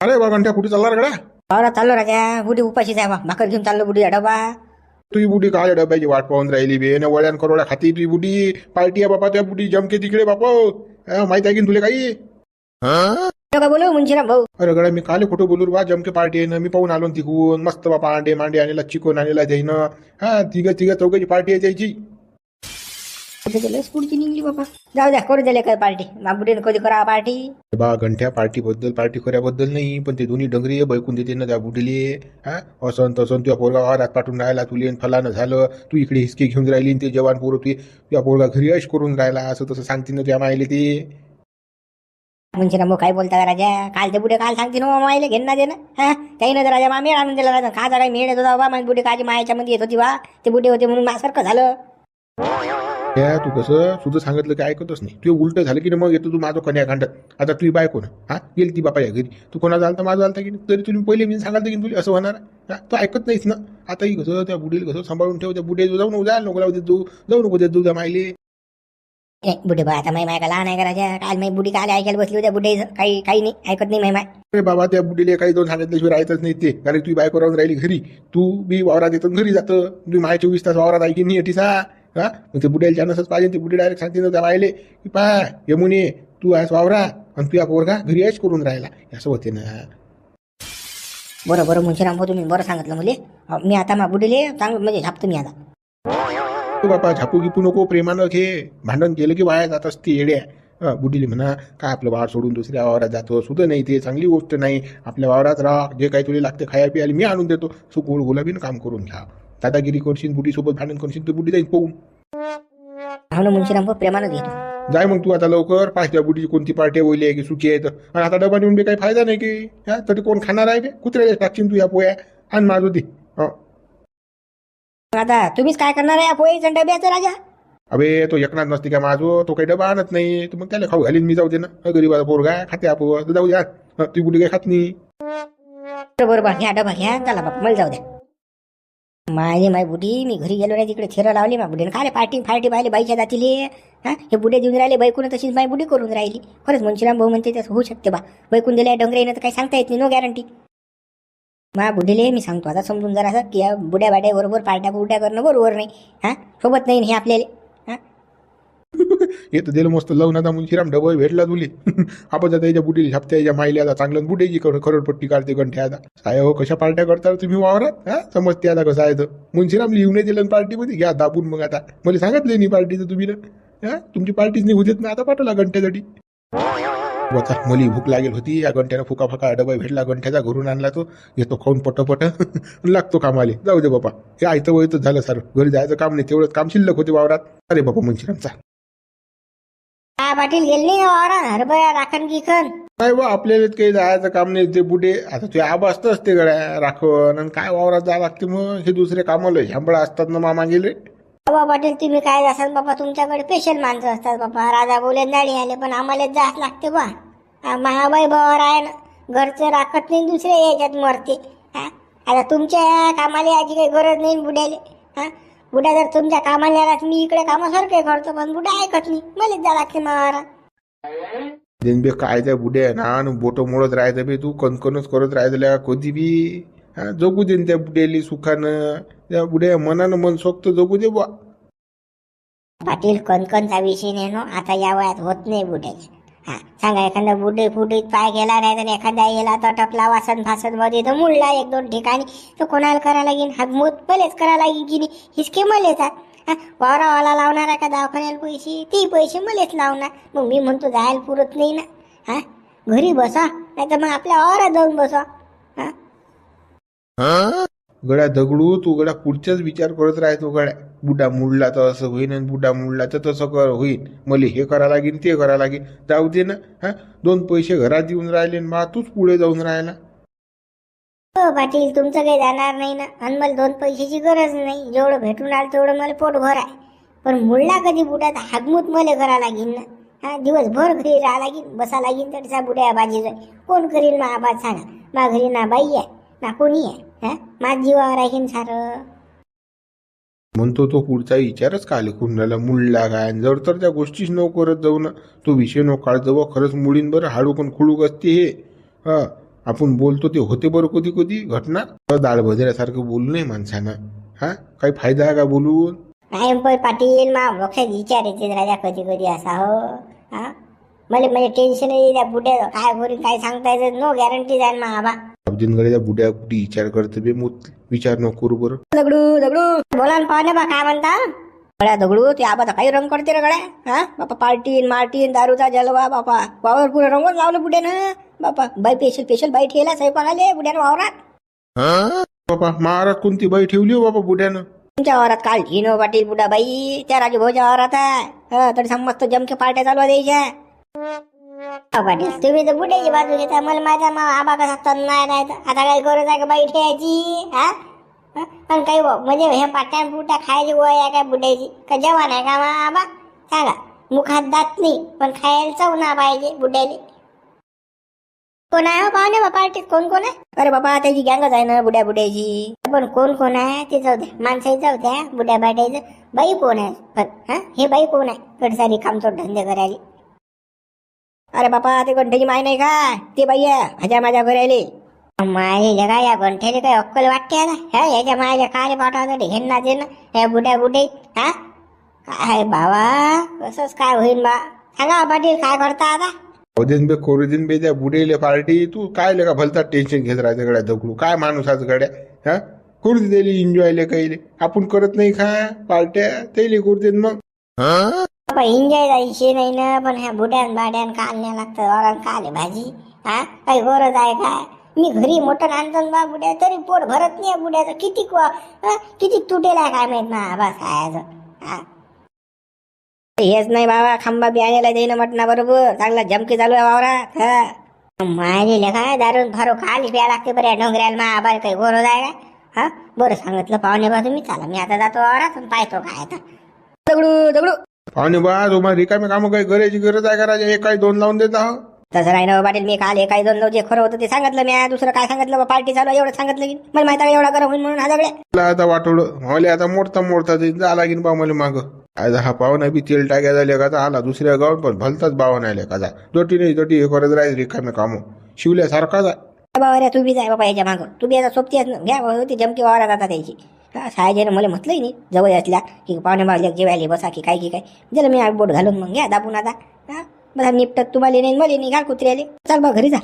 अरे बा घंट्या कुठे चालला रे गड्या. पावला चाललो राजा. बुडी उपाशीच आहे बा. भाकर घेऊन चाललो बुडी डबा. तुझी बुडी काय डब्याची वाट पाहून राहिली बे? न वळ्यान करोड्या खाती तुझी बुडी. पार्टी आहे बापा त्या बुडी जमके तिकडे बापा. अं, माहीत आहे की तुला काही? का बोलू? मुंशीराम भाऊ. अरे गड्या मी काले खोटं बोलू रे बा जमके पार्टी आहे ना मी पाहून आलो ना तिकून. मस्त बापा अंडे मांडे आणला चिकन आणला जाईन हा तिघ तिघ चौघाची पार्टी आहे त्याची लस पुढची निघली बाबा. जाऊ द्या करू दिले काय पार्टी. बुडीने कधी करा पार्टी? बा घंट्या पार्टी बद्दल पार्टी नाही पण ते दोन्ही डंगरी बैकून देते ना त्या बुडीले हा? असं न तसं तुझ्या पोरगा वारात पाठवून राहिला तुले न फलानं झालं तू इकडे हिसके घेऊन राहिली न ते जवान पोरं तू तुझ्या पोरगा घरी अश करून राहिला असं तसं सांगते ना तुझ्या मायले ते. मुंशीराम भाऊ काय बोलता का राजा? काल ते बुडे काल सांगते ना मायले घेणं ना दे ना हा? काही नाही राजा मा मेळ आणून दिला राजा खाजा काही मेळ येत होता बा माझी बुडे काजी मायाच्या मध्ये येत होती बा. ते बुडे होते म्हणून माझ्यासारखं झालं. त्या तू कसं तुझं सांगितलं की ऐकतच नाही. तू उलट झालं की मग येतो तू माझं कन्या कांडत आता तुझी बायको ना हा? गेली ती बापा या घरी. तू कोणाचा आलता माझं आलता की तरी तुम्ही पहिले मी सांगाल की तुला असं होणार हा? तू ऐकत नाहीस ना. आता ही कसं त्या बुडीला कसं सांभाळून ठेव त्या बुडे जाऊ नको जायला नको लावू देत जाऊ नको देत जाऊ त्या मायले. बुडे बा आता माय का लहान आहे का राजा काल माई बुडी काल ऐकायला बसली होत्या बुडे काही काही नाही ऐकत नाही माय. अरे बाबा त्या बुडीले काही दोन सांगितल्याशिवाय राहतच नाही ते. कारण तुझी बायको राहून राहिली घरी. तू बी वावरात येतो घरी जातं. तुम्ही माय चोवीस तास वावरात आहे की नाही सा हा? मग ते बुडेल चानसच पाहिजे ते बुडी डायरेक्ट सांगते ना मायले की पा यमुने तू आहेस वावरा आणि तुझ्या पोरगा घरी आहेस करून राहिला. असं होते ना. बरं बरं मुंशीराम भाऊ तुम्ही बरं सांगितलं मुले. मी आता मा बुडीले चांगलं म्हणजे झापतो मी आता. तू बापा झापू गिपू नको प्रेमानं घे. भांडण केलं की वाया जात असते येड्या. हं, बुडीली म्हणा काय आपलं वावर सोडून दुसऱ्या वावरात जातो? सुद्धा नाही ते चांगली गोष्ट नाही. आपल्या वावरात राहा जे काही तुला लागते खाया पियाला मी आणून देतो. सो गोड गुलाबीनं काम करून घ्या. दादागिरी करशील बुडीसोबत भांडण करशील तर बुडी जाईल पाहून हो ना भाऊ प्रेमानं घेतो. जाय मग तू आता लवकर पाच त्या बुडीची कोणती पार्टी होईल की सुखी आहे तर. आणि आता डबा नेऊन बी काही फायदा नाही की हा? तरी कोण खाणार आहे बे? कुत्र्याला टाकशील तू या पोया. आणि माझं ते हं. मग आता तुम्हीच काय करणार आहे पोळीच्या डब्याचं राजा? अबे तो एकनाथ नसते का माझो तो काही डबा आणत नाही. तर मग त्याला खाऊ घालीन मी जाऊ दे ना. अ, गरीबाचा पोरगा खाते आपण तर जाऊ द्या ती बुडी काही खात नाही. बरं बरं बरं घ्या डबा घ्या चला बाप मला जाऊ द्या. माझी माय बुडी मी घरी गेलो नाही तिकडे थिरं लावली मा बुडीने काय पार्टी फार्टी पाहिले बाईच्या जातीले. हा? हे बुडे देऊन राहिले बायकून तशीच माय बुडी करून राहिली. खरंच मुंशीराम भाऊ म्हणते तसं होऊ शकते बा. बायकून दिल्या डोंगरे तर काही सांगता येत नाही नो गॅरंटी मा बुडीले मी सांगतो आता समजून जरा असं की या बुड्या बाड्या बरोबर पार्ट्या बुड्या करणं बरोबर नाही. हा? सोबत नाही हे आपल्याला. येत हे तर दिलं मस्त लावून आता मुंशीराम डबल भेटला तुली. आपण आता याच्या बुडीला छापत्या याच्या माईले आता चांगलं बुडेची खरडपट्टी काढते गंठे आता. काय हो कशा पार्ट्या करता तुम्ही वावरात? हा? समजते आता कसं आहे तर. मुंशीराम लिहून दिलं पार्टीमध्ये? घ्या दाबून मग आता. मला सांगितलं नाही पार्टीचं तुम्ही ना हा? तुमची पार्टीच निघू देत ना आता पाठवला घंट्यासाठी. वचा मली भूक लागेल होती. या गंठ्यानं फुका फुका डबा भेटला. गंठ्याचा घरून आणला तो. येतो खाऊन पटपट. लागतो कामाले. जाऊ दे बापा. हे आयतं वयतच झालं सर. घरी जायचं काम नाही. तेवढंच काम शिल्लक होते वावरात. अरे बाबा मुंशीरामचा हा पाटील गेले नाही वावरात? हरभरा राखण गिखण काय बा आपल्याला काही जायचं काम नाही ते बुडे आता ते आबा असतं असते गड्या राखण. आणि काय वावरात जावं लागते मग? हे दुसरे कामाला ह्यांबळा असतात ना मामा गेले. बाबा पाटील तुम्ही काय असाल बाबा? तुमच्याकडे स्पेशल माणसं असतात बाबा. राजा बोले नाडी आले पण आम्हाला जास्त लागते बा महाबाई भावावर आहे ना घरचं राखत नाही दुसऱ्या याच्यात मरते. हा आता तुमच्या कामाला याची काही गरज नाही बुड्याले. हा बुड्या जर तुमच्या कामाला आला मी इकडे कामासारखे करतो पण बुड्या ऐकत नाही. मलाच जा लागते मारा. बे काय त्या बुड्या ना बोटं मोडत राहायचं बे तू कणकणच करत राहायचं कधी बी हा जगू दे न त्या बुड्याली सुखानं. त्या बुड्या मनानं मन सोक्त जगू दे बा पाटील कणकणचा विषय नाही नो आता या वयात होत नाही बुड्याचे. हा सांगा एखादा बुडी फुडीत पाय गेला नाही तर एखादा गेला तर टपला वासन फासनमध्ये तर मुडला एक दोन ठिकाणी तर कोणाला करा लागेल हातमोत मलेच करा लागेल की नाही हिसके मलेच हा वावरावाला लावणार आहे का दवाखान्याला पैसे? ते पैसे मलेच लावणार. मग मी म्हणतो जायला पुरत नाही ना. हा घरी बसा नाही तर मग आपल्या वावरात जाऊन बसा. हा. गड्या दगडू तू गड्या पुढच्याच विचार करत राहतो गड्या. बुडा मुडला तर असं होईन आणि बुडा मुडला तर तसं कर होईन. मला हे करा लागेल ते करा लागेल जाऊ दे ना हा? दोन पैसे घरात येऊन राहिले आणि मा तूच पुढे जाऊन राहिला. हो पाटील तुमचं काही जाणार नाही ना. आणि मला दोन पैशाची गरज नाही. जेवढं भेटून आलं तेवढं मला पोट भर आहे. पण मुळला कधी बुडात हागमूत मला करा लागेल ना. हा दिवसभर घरी राहा लागेल बसा लागेल त्या बुड्या बाजी जाय कोण करील मा आबाज सांगा मा घरी ना बाई आहे ना कोणी आहे हा? माझ जीवावर आहे सारं. म्हणतो तो पुढचा विचारच का कुंडाला कुणाला मुडला काय जर तर त्या गोष्टीच नको करत जाऊ ना. तो विषय नको काळ जाऊ. खरंच मुडीन बरं हाडू पण असते हे. हा. आपण बोलतो ते होते बरं कधी कधी. घटना? दाळ भजऱ्यासारखं बोलू नये माणसानं. हा? काही फायदा आहे का बोलून? नाही पण पाटील मा लक्षात विचार येते राजा कधी कधी असा हो. हा? मला म्हणजे टेन्शन येते त्या बुड्या काय करून काय सांगता येतं नो गॅरंटी जाईल मा आबा. अब्दुलकडे त्या बुड्या कुठे विचार करते बे मूत विचार नको करू बरं. दगडू दगडू बोला ना पाहुणे बा काय म्हणता? गड्या दगडू ते आबा काही रंग करते रे गड्या हा? बापा पार्टीन मार्टीन दारूचा जलवा बापा. वावर पुरं रंगून लावलं बुड्यानं बापा. बाई स्पेशल स्पेशल बाई ठेला स्वयंपाक आले बुड्यानं वावरात. बाबा महाराज कोणती बाई ठेवली हो बाबा बुड्यानं? तुमच्या वावरात काल झिनो पाटील बुडा बाई त्या राजूभाऊच्या वावरात आहे. हा, तरी समस्त जमके पार्ट्या चालू आहे द्यायच्या पाटील तुम्ही तर बुड्याची बाजू घेता मला माझा मा आबा कसा तन नाही तर आता काही गरज आहे का बाई ठेवायची? हा? पण काही म्हणजे हे पाट्या बुट्या खायची वय आहे काय बुड्याची का जेवण आहे का मा आबा? सांगा. मुखात दात नाही पण खायला चव ना पाहिजे बुड्याले कोण आहे हो पाहुणे? बा पार्टीत कोण कोण आहे? अरे बाबा त्याची गँगच आहे ना बुड्या बुड्याची. पण कोण कोण आहे? ते जाऊ द्या. माणसाही जाऊ द्या बुड्या बाड्याचं बाई कोण आहे? पण हा? हे बाई कोण आहे? कडसारी कामचोर धंदे करायला अरे बापा ते गंठ्याची माय नाही का? ते बाई आहे माझ्या माझ्या घरायले माय जगा या गंठ्याला काही अक्कल वाटते आता ह्या याच्या मायाच्या काळे पाठवतात घेणं दे ना ह्या बुड्या बुडे हा? काय बाबा कसंच काय होईल बा? सांगा पाटील काय करता आता? अवदेन बे कोरदिन बे त्या बुडेले पार्टी तू काय लेका भलता टेन्शन घेत राहते गड्या दगडू? काय माणूस आज गड्या हा? करू दे त्याला एन्जॉयले काही आपण करत नाही खा पार्ट्या? त्याला करू देत मग बाबा एन्जॉय जायची नाही ना पण ह्या बुड्यान बाड्यान काढण्या लागतं वरण काले भाजी हा? काही गरज आहे काय मी घरी मोठं आणतो बा बुड्या तरी पोट भरत नाही बुड्याचं. किती किती तुटेल आहे काय माहीत ना बस खायचं हा. हेच नाही बाबा खांबा बी आणायला देईन मटना बरोबर. चांगला झमकी चालू आहे वावरात हा. काय? दारून फारो खाली प्या लागते बरे डोंगऱ्याला मा आबाला काही गरज आहे काय हा? बरं सांगितलं पाहुणे बा तुम्ही चला मी आता जातो वावरात पाहतो काय आता. दगडू दगडू. पाहुणे बा तुम्हाला रिकामे कामं काही करायची गरज आहे का राजा? एक काही दोन लावून देत आहो तसं नाही ना पाटील. मी काल काही दोन जे खरं होतं ते सांगितलं मी. दुसरं काय सांगितलं? बा पार्टी चालू आहे, एवढं सांगितलं की. मला माहिती आहे एवढा गरम होईल म्हणून हा मला आता वाटवलं मला आता मोडता मोडता जाईल जा लागीन बा मला माग. आज हा पाहुणा बी तेल टाक्या झाले का आला दुसऱ्या गावात पण भलताच बावा नाही का जा. दोटी नाही दोटी हे करत राहील रिकामे कामं. शिवल्यासारखाच आहे बाबा रे तू बी जाय बाबा याच्या मागं. तू बी आता सोबती घ्या बाबा, ती जमकी वावरात आता त्याची. हा मला म्हटलंही नाही. जवळ असल्या की पाहुणे बाजल्या जेवायला बसा की काय की काय. जरा मी बोट घालून मग घ्या दाबून आता. हा? बसा निपटत तुम्हाला नाही मला नाही. घाल कुत्र्याले. चाल बा घरी जा.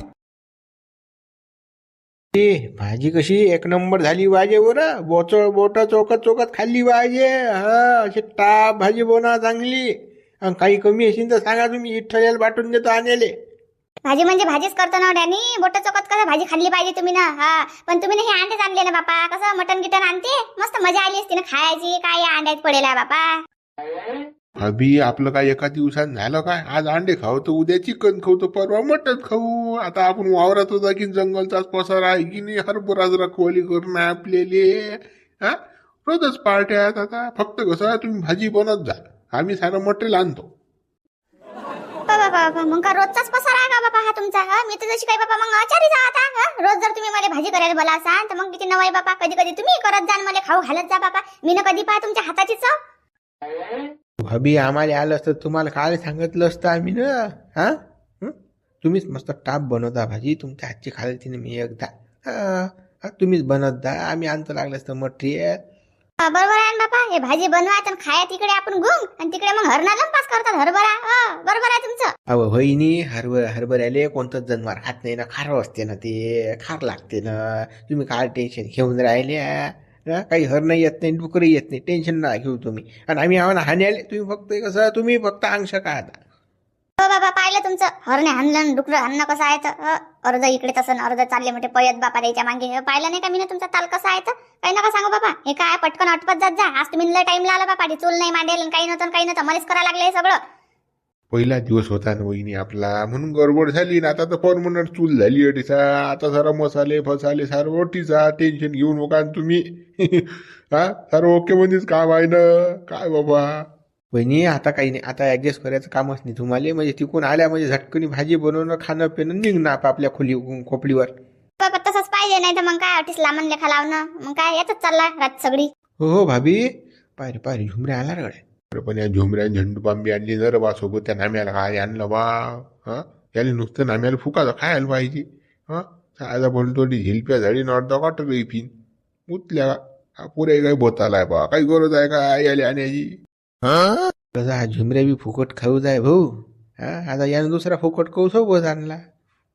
भाजी कशी? एक नंबर झाली पाहिजे बरं बोच बोट चोकत चौकत खाल्ली पाहिजे हा अशी टाप भाजी बोना चांगली. आणि काही कमी असेल तर सांगा तुम्ही. इठ्ठल्याला वाटून देतो आणले भाजी म्हणजे भाजीच करतो ना डॅनी. बोट चोकत कसं भाजी खाल्ली पाहिजे तुम्ही ना. हा. पण तुम्ही ना हे अंडेच आणले ना बापा. कसं मटन गिटन आणते. मस्त मजा आली असती ना खायची. काय अंड्यात पडेल बापा. अभि आपलं काय एका दिवसात झालं काय? आज अंडे खाऊ तर उद्या चिकन खाऊ तर परवा मटन खाऊ. आता आपण वावरात होता की जंगलचाच पसार आहे की नाही? हरभराच रखवाली करणं आपल्याले. हा? रोजच पार्ट्या आता. फक्त कसं तुम्ही भाजी बनत जा. आम्ही सारं मटेरियल आणतो. बाबा बाबा मग का रोजचाच पसार आहे का बाबा हा तुमचा हा? मी तर जशी काही बाबा मग आचारी जा आता हा? रोज जर तुम्ही मला भाजी करायला बोला असाल तर मग किती नवाई बापा कधी कधी तुम्ही करत जा मला खाऊ घालत जा बापा मी ना कधी पहा तुमच्या हाताची चव. भाभी आम्हाला आलं असतं तुम्हाला काय सांगितलं असतं आम्ही ना? हा? तुम्हीच मस्त टाप बनवता भाजी तुमच्या हातची खाल्ली तिने मी एकदा. तुम्हीच बनत जा आम्ही आणतो लागलं असतं मटेरियल बरोबर आहे बापा हे भाजी बनवायचं आणि खाया तिकडे आपण घुम आणि तिकडे मग हरणा पास करतात हरभरा. हो, बरोबर आहे तुमचं. अहो वहिनी हरभर हरभऱ्याले कोणतंच जनावर खात नाही ना खारं असते ना ते खार लागते ना. तुम्ही काय टेन्शन घेऊन राहिले काही हर नाही येत नाही डुकरही येत नाही टेन्शन ना घेऊ तुम्ही. आणि आम्ही आम्हाला ना हाण्याले तुम्ही फक्त कसं तुम्ही फक्त अंश का आता आहे तुमचं? हरणे हाणलं डुकरं हाणणं कसं आहे तर? अर्ध इकडे तसं अर्ध चालले मोठे पयत बापा द्यायच्या मागे. पाहिलं नाही का मी ना तुमचा ताल कसा आहे तर? काही नका सांगू बाबा हे काय पटकन अटपत जात जा. आज तुम्ही लय टाइम लागला बापा. चूल नाही मांडेल काही नव्हतं काही नव्हतं. मलाच करायला लागलं सगळं. पहिला दिवस होता ना वहिनी आपला. म्हणून गडबड झाली ना. आता तर परमनंट चूल झाली अटीचा आता सारा मसाले फसाले सारं ओटीचा टेन्शन घेऊ नका तुम्ही. हा? सारं ओके म्हणजेच काम आहे ना. काय बाबा? वहिनी आता काही नाही. आता ऍडजस्ट करायचं कामच नाही. तुम्हाला म्हणजे तिकून आल्या म्हणजे झटकनी भाजी बनवणं खाणं पिणं निघणं आपापल्या खोली खोपडीवर. बाबा तसंच पाहिजे नाही तर मग काय अटीस लांबन लेखा लावणं? मग काय यातच चालला रात सगळी. हो हो भाभी. पाहिजे पाहिजे झुमऱ्या आला रे गड्या. अरे पण या झुमऱ्या झेंडू बांबी आणली ना रे बा सोबत त्या नाम्याला काय आणलं बा? हा? याला नुसतं नाम्याला फुकाचं खायला पाहिजे? हा? काय बोलतो ती झिलप्या झाडी अर्धा काटर फिन उतल्या हा पुरे काही बोतालाय बा? काही गरज आहे का? यायला आणण्याची कसा हा झुमऱ्या बी फुकट खाऊ जाय भाऊ. हा आता यानं दुसरा फुकट खाऊ सोबत आणला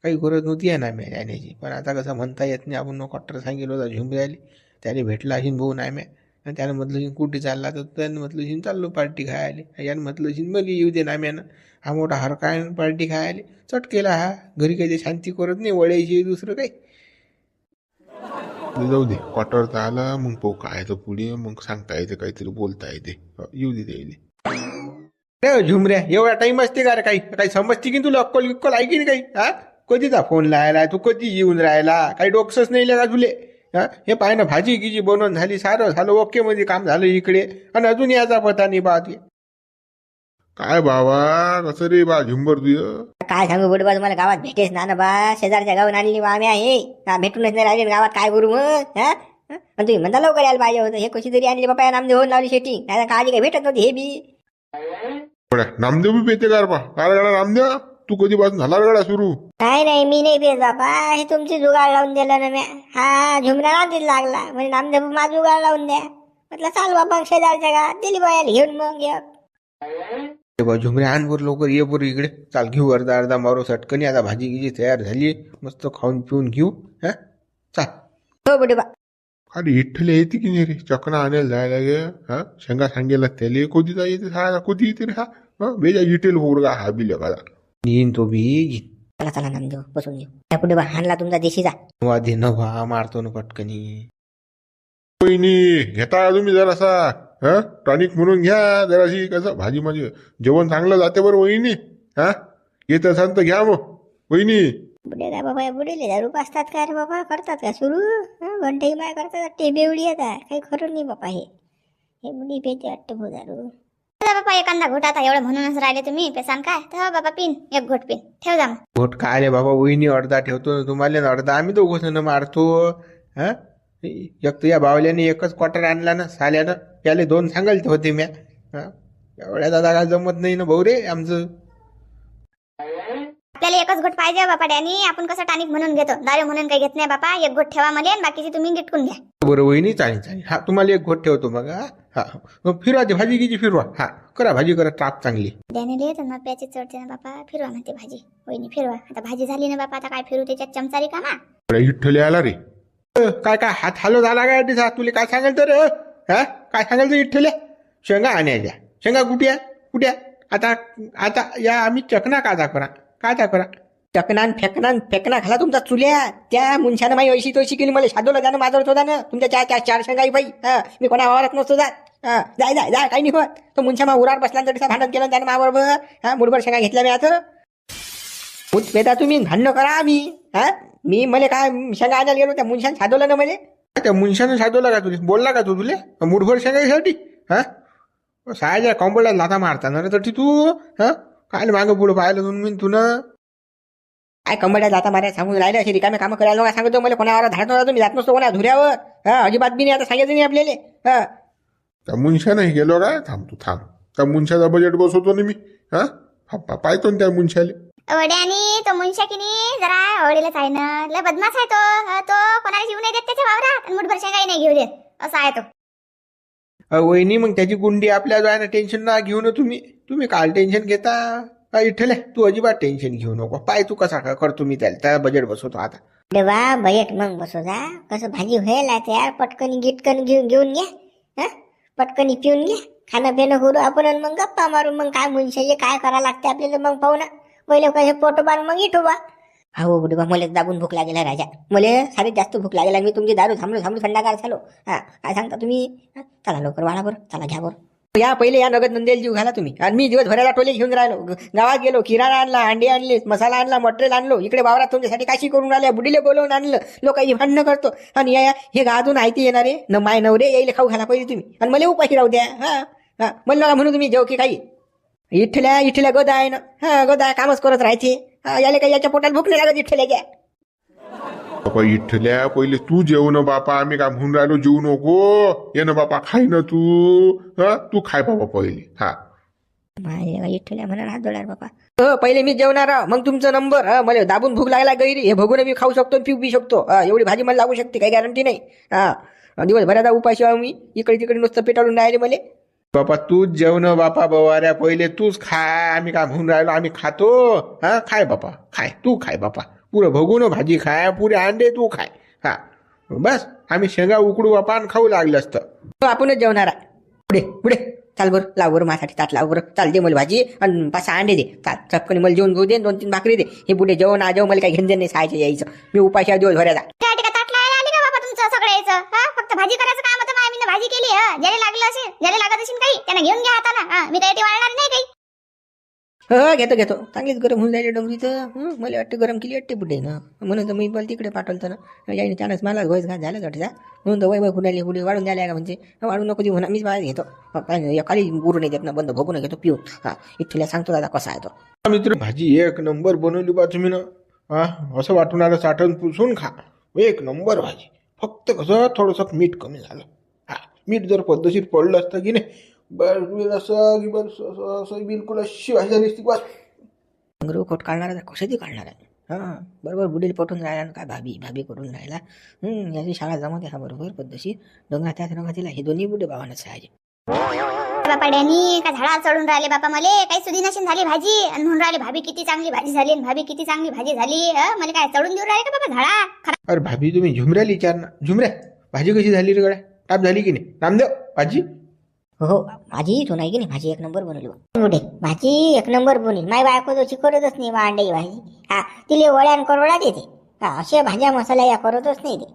काही गरज नव्हती आहे ना मी जाण्याची पण आता कसं म्हणता येत नाही. आपण कॉटर सांगितलं होता झुमऱ्याली. त्याने भेटला अशी भाऊ नाही म्या. आणि त्यानं म्हटलं कुठे चालला तर त्यानं म्हटलं चाललो पार्टी खायला. यानं म्हटलं शिन मला येऊ दे नाम्यानं हा मोठा हर काय पार्टी खायला. चट केला हा. घरी काही ते शांती करत नाही. वळायची दुसरं काही. जाऊ दे. क्वार्टर तर आला मग पाहू काय तर पुढे मग सांगता येते काहीतरी बोलता येते. येऊ दे त्याला रे झुमऱ्या एवढा टाइम असते का रे काही? काही समजते की तुला? अक्कल बिक्कल आहे की नाही काही? हा? कधीचा फोन लायला? तू कधी येऊन राहिला? काही डोक्सच नाही का तुले. हा? पाय ना भाजी गिजी बनवून झाली सारं झालं ओके मध्ये काम झालं इकडे. आणि अजून याचा पता नाही बा काय बाबा? कसं रे बा झुंबर तुझ? काय सांगू बुडबा तुम्हाला गावात भेटेच ना ना बा. शेजारच्या गावून आणली बा आम्ही आहे हा, भेटूनच नाही राहिले गावात काय करू मग? हा? आणि तुम्ही म्हणता लवकर यायला पाहिजे होतं. हे कशी तरी आणली बाबा या नामदेव होऊन लावली शेटी नाही काळजी काही भेटत नव्हती हे बी. नामदेव बी पेते का रे बा? काय गडा नामदेव? तू कधीपासून झाला रे गडा सुरू? नाही नाही मी नाही पेत बाबा हे तुमची जुगाड लावून दिलं ना म्या हा झुमरा नांदीत लागला. म्हणजे नामदेव मा जुगाड लावून द्या. म्हटलं चाल बाबा शेजारच्या गावात. दिली बायाला घेऊन मग बा आण बर लवकर ये बरं इकडे चाल घेऊ अर्धा अर्धा मारो सटकनी आता भाजी गिजी तयार झाली मस्त खाऊन पिऊन घेऊ हा? चाल। हो बुडबा अरे इठ्ठले येते की नाही रे? चकना आणायला जायला गे हा? शेंगा सांगेला त्याले कधी जा येते हा कधी येते रे हा? हा? बेजा इटेल का हा बी लेखादा येईन तो बी चला चला नामदेव बसून घेऊ त्या बुडबा हाणला तुमचा देशीचा वादी नव्हा मारतो ना पटकनी। वहिनी घेता तुम्ही जरासा। हा? टॉनिक म्हणून घ्या जराशी कसं? भाजी म्हणजे जेवण चांगलं जाते बरं वहिनी. हा? येत असाल तर घ्या मग वहिनी. बुडे काय बाबा या बुडेले दारू पाचतात का रे बाबा? करतात का सुरू? घंटे माय करतात ते बेवडी येतात काही खरं नाही बाबा हे. हे बुडी पेते वाटतं भो दारू बाबा एखादा घोट आता एवढं म्हणूनच राहिले तुम्ही. पेसान काय? तर हो बाबा पिन. एक घोट पिन. ठेव जा घोट काय रे बाबा? वहिनी अर्धा ठेवतो ना तुम्हाला अर्धा आम्ही दोघं मारतो. हा? एक तर या बावल्याने एकच क्वार्टर आणला ना साल्यानं. त्याला दोन सांगायला होते म्या. हा? एवढ्या दादा काय जमत नाही ना भाऊ रे आमचं. आपल्याला एकच घोट पाहिजे हो बापा डॅनी. आपण कसं टानिक म्हणून घेतो. दारू म्हणून काही घेत नाही बापा. एक घोट ठेवा मध्ये आणि बाकीची तुम्ही गिटकून घ्या. बरं वहिनी चालेल चालेल. हा तुम्हाला एक घोट ठेवतो मग हा. हा. मग फिरवा ती भाजी गिजी फिरवा. हा करा भाजी करा टाप चांगली. डॅनीले तर नप्याची चढते ना बापा. फिरवा म्हणते भाजी. वहिनी फिरवा. आता भाजी झाली ना बापा आता काय फिरू त्याच्यात? चमचारी का ना बरं, इठ्ठले आला रे. काय काय हात हालो झाला काय दिसा? तुला काय सांगाल तर अ? हा? काय सांगाल तर इठ्ठले शेंगा आणायच्या. शेंगा कुठ्या कुठ्या आता आता या आम्ही चकना काजा करा काजा करा टकनान फेकनान फेकना खाला तुमचा चुल्या. त्या मुंशानं माई अशी तशी केली मला शादोला जाणं माझं होता ना तुमच्या चार चार चार शेंगाई बाई. हा मी कोणा वावरात नसतो जात. हा जाय जाय जाय काही नाही होत. तो मुनशा मा उरार बसल्यानंतर तिचा भांडण केलं त्यानं मावर हा मुठभर शेंगा घेतल्या मी आता. भूत पेदा तुम्ही भांडणं करा आम्ही. हा? मी मला काय शेंगा आणायला गेलो त्या मुंशान साधवलं ना मला? त्या मुंशानं साधवला का तुला? बोलला का तू तुले? मुठभर शेंगासाठी हा? सायाच्या कॉम्बोला लाथा मारताना रे तर तू? हा? काय मागं पुढं पाहिलं तुम्ही तू ना काय कंबड्या जाता माऱ्या सांगून राहिले? असे रिकामे कामं करायला नका सांगतो मला कोणावर धाडत नव्हता तुम्ही? जात नसतो कोणा धुऱ्यावर. हा अजिबात बी नाही आता सांगायचं नाही आपल्याला. हा. त्या मुंशानं गेलो काय थांब तू थांब. त्या मुंशाचा बजेट बसवतो ना मी. हा? पाहतो ना त्या मुंशाले वड्यानी तो मुनशा जरा आवडीलाच आहे ना लय बदमाश आहे तो. हा, तो कोणाला जीव नाही देत त्याच्या वावरात आणि मुठभर काही नाही घेऊ देत. असा आहे तो. अ, वहिनी मग त्याची गुंडी आपल्या जो आहे ना टेन्शन ना घेऊ ना तुम्ही. तुम्ही काल टेन्शन घेता? अ, इठ्ठले तू अजिबात टेन्शन घेऊ नको. पाय तू कसा का करतो मी त्याला. त्या बजेट बसवतो आता. देवा बजेट मग बसो जा कसं भाजी व्हायला आहे तयार पटकन गिटकन घेऊन घेऊन घ्या. हा? पटकन पिऊन घ्या. खाणं पिणं करू आपण आणि मग गप्पा मारू. मग काय मुंशाचे काय करा लागते आपल्याला? मग पाहू ना. पहिले कसे पोटो बार मग इटू बा हो बुडबा मला दाबून भूक लागेल राजा. मला सारे जास्त भूक लागेल आणि मी तुमची दारू थांबलो थांबलो थंडागार झालो. हा काय सांगता तुम्ही? चला लवकर वाढा बरं. चला घ्या बरं. या पहिले या नगद नंदेल जीव घाला तुम्ही. आणि मी दिवस भरायला टोले घेऊन राहिलो. गावात गेलो किराणा आणला अंडे आणले मसाला आणला मटेरियल आणलो. इकडे वावरात तुमच्यासाठी काशी करून राहिल्या बुडीले बोलवून आणलं. लोक भांडणं करतो. आणि या हे गाजून आयती येणारे? न माय नवरे यायला खाऊ घाला पाहिजे तुम्ही. आणि मला उपाशी राहू द्या. हा हा. म्हणलं का म्हणू तुम्ही जेव की काही. इठल्या इठल्या गदा आहे ना हा गदा कामच करत राहायचे. हा याला काही याच्या पोटाला भूक नाही लागत इठल्याच्या बापा इठ्ठल्या पहिले तू जेव ना बापा. आम्ही काय म्हणून राहिलो जेवू नको. ये ना बापा खाय ना तू. हा तू खाय बाबा पहिले. हा. इठ्ठल्या म्हणा हात जोडार बापा. हो पहिले मी जेवणार. मग तुमचा नंबर. हा मला दाबून भूक लागला गैरी. हे भगून मी खाऊ शकतो पिऊ बी शकतो. हा, एवढी भाजी मला लागू शकते काही गॅरंटी नाही. हा दिवसभराचा उपाशी आहो मी इकडे तिकडे नुसतं पेटाळून राहिले मला. बापा तूच जेवण बापा बवाऱ्या पहिले तूच खाय आम्ही काय म्हणून राहिलो? आम्ही खातो. हा खाय बापा खाय तू खाय बापा. पुरं भगून भाजी खाय पुरे अंडे तू खाय. हा बस आम्ही शेंगा उकडू बापा आणि खाऊ लागलं असतं. हो, आपणच जेवणार. पुढे पुढे. चाल बरं लाव बरं माझ्यासाठी ताट लाव बरं. चाल दे मला भाजी आणि पाच सहा अंडे दे. चाल चपकणी मला जेवण घेऊ दे दोन तीन भाकरी दे. हे पुढे जेवण आ जेव मला काही घेणं नाही सहायचं यायचं. मी उपाशी आहे दिवसभराचा. फक्त भाजी करायचं काम होतं मी भाजी केली हा. ज्याला लागलं असेल ज्याला लागत असेल काही त्यांना घेऊन घ्या हाताला. हा. मी काही वाळणार नाही काही. हो घेतो घेतो. चांगलीच गरम होऊन जायला डोंगरीचं. हं, मला वाटतं गरम केली वाटते पुढे ना म्हणून तर मी मला तिकडे पाठवलं ना याने त्यानंच मला घोस घात झालं वाटतं म्हणून तर वैभव कुणाली पुढे वाढून द्यायला का म्हणजे. वाढून नको देऊ म्हणा मीच माझ्या घेतो. एकाली गुरु नाही देत ना बंद भोगून घेतो पिऊ हा इथल्या सांगतो दादा कसा आहे तो. मित्र भाजी एक नंबर बनवली बा तुम्ही ना हा असं वाटून आलं साठवून पुसून खा. एक नंबर भाजी. फक्त कसं थोडंसं मीठ कमी झालं. हा मीठ जर पद्धतशीर पडलं असतं की नाही बस असं की बस असं बिलकुल अशी भाषा झाली बस. अंगरू खोट काढणार आहे कशाची काढणार आहे. हां बरोबर बुडील पटून राहिला काय भाभी भाभी करून राहिला. याची शाळा जमत हा बरोबर पद्धतशीर. डोंगरा त्याच रंगा तिला हे दोन्ही बुडे भावानच आहे. बापा डॅनी का झाडा चढून राहिले बापा मले. काही सुधीनाशीन झाली भाजी. आणि म्हणून राहिले भाभी किती चांगली भाजी झाली आणि भाभी किती चांगली भाजी झाली. हं? मला काय चढून देऊन राहिले का बाबा झाडा? खरा अरे भाभी तुम्ही झुमऱ्याला विचार ना झुमऱ्या? भाजी कशी झाली रे गड्या? टाप झाली की नाही? नामदेव भाजी. हो हो. भाजी तो नाही की नाही? भाजी एक नंबर बनवली बा. मोठे. भाजी एक नंबर बनली माय बायको तशी करतच नाही बा अंड्याची भाजी. हा तिले वड्यान करोडा देते. हा अशा भाज्या मसाला या करतच नाही ते.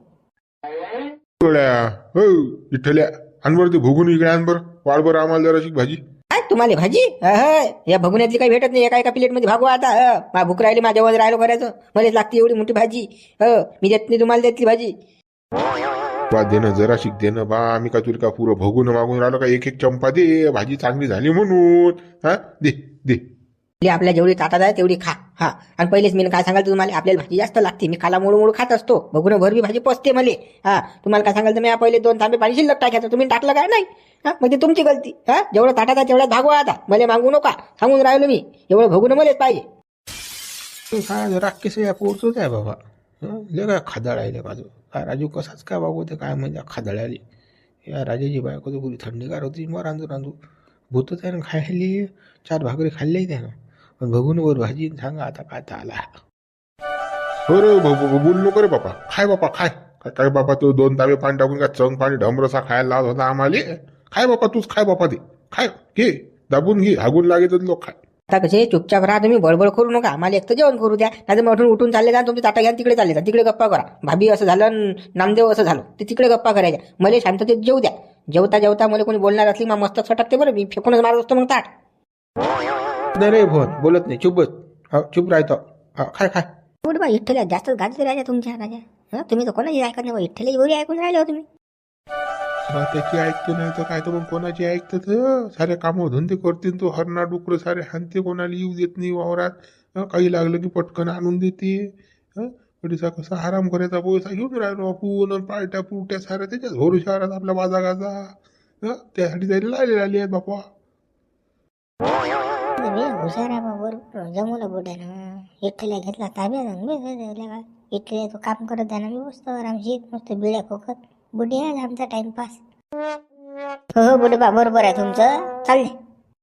गड्या हो विठ्ठल्या आणबर ते भोगून इकडे आण बरं. वाढ बरं आम्हाला जराशी भाजी. काय तुम्हाला भाजी? अहं, या भगुन्यातली काही भेटत नाही एका एका प्लेटमध्ये भागवा आता. मा भूक राहिली माझ्या जेवण राहिलो करायचं मलाच लागते एवढी मोठी भाजी. हो मी देत नाही तुम्हाला देतली भाजी. बा देणं जराशी देणं बा आम्ही का तुला का पुरं भोगून मागून राहिलो का एक एक चंपा दे भाजी चांगली झाली म्हणून. हा दे दे. आपल्या जेवढी ताटात आहे तेवढी खा. हा. आणि पहिलेच मी काय सांगाल तुम्हाला आपल्याला भाजी जास्त लागते. मी खाला मोडू मोडू खात असतो. बघून भरवी भाजी पोचते मला. हा. तुम्हाला काय सांगाल तर मी पहिले दोन तांबे पाणी शिल्लक टाकायचं. तुम्ही टाकलं काय नाही? हा? म्हणजे तुमची गलती. हा? जेवढं ताटात आहे तेवढ्या भागवा आता. मला मागू नका. सांगून राहिलो मी. एवढं भगून मलाच पाहिजे. तू काय या पोहोचूच आहे बाबा. ले काय खादाळ बाजू. काय राजू कसाच काय बाबू ते काय म्हणजे खादाळ आली या राजाची बायको तर पुरी थंडीगार होती. मग रांजू रांजू भूतच आहे ना खायली चार भाकरी खाल्ली त्यानं. पण बघून वर भाजी सांगा आता काय आला हो रे बोल नको रे बापा. खाय बापा खाय. काय काय बापा तू दोन तांबे पाणी टाकून काय चंग पाणी ढमरसा खायला लावत होता आम्हाला? खाय बापा तूच खाय बापा ते. खाय घे. दाबून घे. हागून लागेल लोक खाय. आता कसे चुपचाप राहा तुम्ही बडबड करू नका. आम्हाला एक तर जेवण करू द्या. नाही मग उठून उठून चालले जा तुमची ताटा घ्या तिकडे चालले जा. तिकडे गप्पा करा. भाभी असं झालं आणि नामदेव असं झालं. ते तिकडे गप्पा करायच्या मला शांततेत जेवू द्या. जेवता जेवता मला कोणी बोलणार असली मग मस्त सटकते बरं. मी फेकूनच मारत असतो मग ताट. नाही रे भोन बोलत नाही. चुप बस. हा चुप राहतो. हा खाय खाय. कुठं बा इठ्ठल्या जास्तच गाजत राहिल्या तुमच्या राजा. हं? तुम्ही तर कोणाची ऐकत नाही बा? इठ्ठल्या एवढी ऐकून राहिले हो तुम्ही. हा, त्याची ऐकतो नाही तर काय तर मग कोणाची ऐकतं तर सारे कामं धंदे करतील तो हरणा डुकर सारे हानते कोणाला येऊ देत नाही वावरात. हं, काही लागलं की पटकन आणून देते. हं, कसा आराम करायचा पैसा घेऊन राहिलो आपण आणि पार्ट्या पुरट्या साऱ्या त्याच्याच भरू शहरात आपल्या बाजा गाजा. हं, त्यासाठी त्याला लायले आले आहेत बापा. बे हुशार आहे बा बरोबर जमवलं ना इटलीला घेतला ताब्यात आणि बस तो काम करत द्या ना मी बसतो आरामशीर मस्त बिड्या खोकत बुडी आहे आमचा टाइमपास. हो हो बुडे बा बरोबर आहे तुमचं. चालले.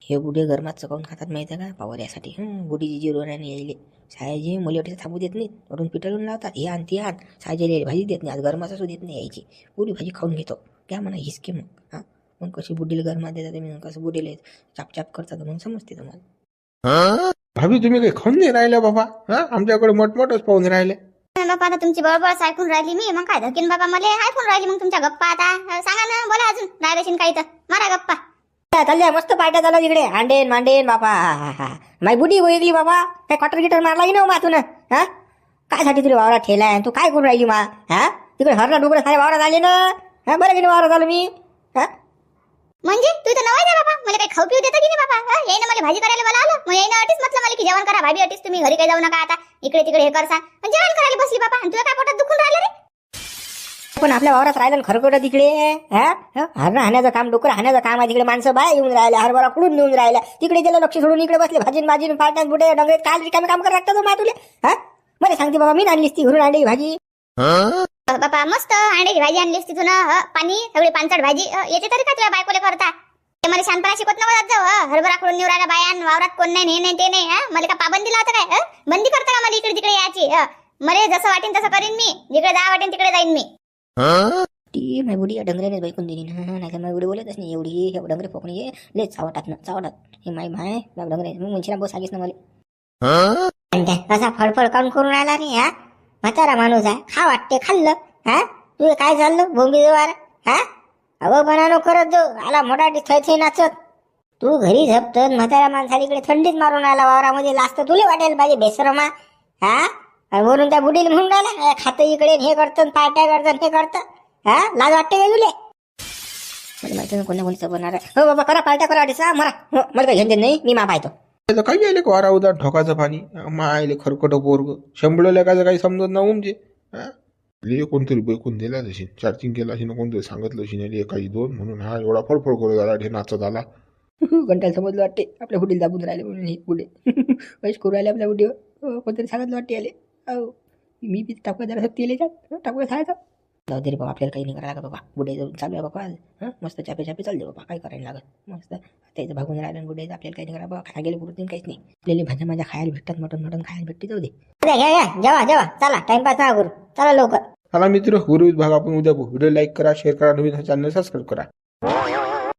हे बुढे गरमात चकवून खातात माहिती आहे का? पावर यासाठी. बुढीची जिरोवर आणि यायले. सायाजी मुली वाटेचं थांबू देत नाहीत. वरून पिटळून लावतात. हे आण ती आण. सायाजी भाजी देत नाही. आज गरमाच असू देत नाही यायची. बुढी भाजी खाऊन घेतो. क्या म्हणा हिसके मग. हां? मग कशी बुडीला गरमात देतात तुम्ही कसं बुडीला चापचाप करतात मग समजते तुम्हाला. भाभी तुम्ही काही खाऊन नाही राहिल्या बाबा? हा? आमच्याकडे मोठमोठच पाहून राहिले. बापा आता तुमची बळबळ ऐकून राहिली मी. मग काय धकीन बाबा? मला ऐकून राहिली. मग तुमच्या गप्पा आता. अं, सांगा ना बोला अजून. राहिलेशीन काही तर. मारा गप्पा. चालल्या मस्त पाट्या झाला तिकडे अंडेन मांडेन बापा हा हा हा. माय बुडी वेगळी बाबा. काय क्वार्टर गिटर मारला की ना मातून? हा? काय साठी तुला वावरात ठेलाय तू काय करून राहिली मा? हा? तिकडे हरणा डुकडे सारे वावरात आले ना? हा? बरं की नाही वावरात आलो मी? हा? म्हणजे तू तर नवाय बाबा? मला काही खाऊ पिऊ देतं की नाही बाबा? हं? यायनं मला भाजी करायला मला आलं. मग यायनं अटीच म्हटलं मला की जेवण करा. भाभी अटीच तुम्ही घरी काही जाऊ नका आता. इकडे तिकडे हे करसा पण जेवण करायला बसली बाबा. आणि तुला काय पोटात दुखून राहिलं रे? पण आपल्या वावरात राहिलं खरकट तिकडे. हा? हा? हरणं हाण्याचं काम डुकर हाण्याचं काम आहे तिकडे. माणसं बाय येऊन राहिल्या हरभरा कुडून नेऊन राहिल्या. तिकडे गेलं लक्ष सोडून इकडे बसले. भाजी भाजी फाटण्यात बुटे डंगरेत काय रिकामे काम करत लागतं मा तुले. हा? मला सांगते बाबा मी आणलीस ती घरून आणली भाजी. बापा मस्त. अंड्याची भाजी आणलीस तिथून पाणी सगळी पानसट भाजी. येते तरी का तुला बायकोले करता? ते मला शांतपणा शिकवत नको जात जाऊ हरभरा खुडून निवडायला बायान वावरात कोण नाही हे नाही ते नाही मला का पाबंदी लावतं काय? बंदी करता का मला इकडे तिकडे यायची अ? मला जसं वाटेन तसं करीन मी. जिकडे जा वाटेन तिकडे जाईन मी. ती माझी बुडी बाईकून दिली ना. नाही तर माझी बुडी बोलतच नाही एवढी हे डंगरे फोकणी ये ले चावटात ना चावटात हे माय माय माझ्या डंगरे मग मुंशीला बोस आलीस ना मला. म्हणते असा फळफळ काऊन करून राहिला रे हा? म्हातारा माणूस आहे. खा वाटते खाल्लं हा? तुझे काय चाललं भोंगी जवार हा? अगं बनानो करत जो आला मोठा थै थै नाचत. तू घरी झपत म्हाताऱ्या माणसाला इकडे थंडीत मारून आला वावरामध्ये. लास्ट तुले वाटेल पाहिजे बेसरमा हा? आणि वरून त्या बुडील म्हणून राहिला खातं इकडे हे करतं पार्ट्या करतं हे करतं हा? लाज वाटते का तुले? मला माहिती बनणार हो बाबा करा पार्ट्या करा वाटेसा मरा. हो, मला काही घेऊन देत नाही. मी मा पाहतो त्याचं काही आले का वारा उदा ठोकाचं पाणी? मायले खरकट पोरग. शंभर लेखाचं काही समजत ना उमजे ले कोणतरी बैकून दिला तशी. चार्जिंग केला अशी ना कोणतरी सांगितलं अशी. नाही काही दोन म्हणून. हा एवढा फडफड करू झाला हे नाचत आला. घंटाला समजलं वाटते. आपल्या बुडीला दाबून राहिले म्हणून हे बुडे पैसे करू राहिले आपल्या बुडीवर हो, कोणतरी सांगितलं वाटते आले मी बी टाकूया जरा तेल याच्यात? टाकूया खायचं जाऊ दे रे बाबा आपल्याला काही नाही करायला लागत बाबा. बुडे जाऊन चालू आहे बाबा. आज हं? मस्त चापे चापे चालले बाबा. काय करायला लागत? मस्त. त्याचं भागून राहिलं बुडे आपल्याला काही नाही करा बाबा. खा गेले पुरत काहीच नाही. आपल्याला भाज्या माझ्या खायला भेटतात मटन मटन खायला भेटते जाऊ दे. घ्या घ्या जेवा जेवा. चला टाइमपास नका करू चला लवकर. चला मित्र गुरुवित भाग आपण उद्या बघू. व्हिडिओ लाईक करा शेअर करा. नवीन चॅनल सबस्क्राईब करा.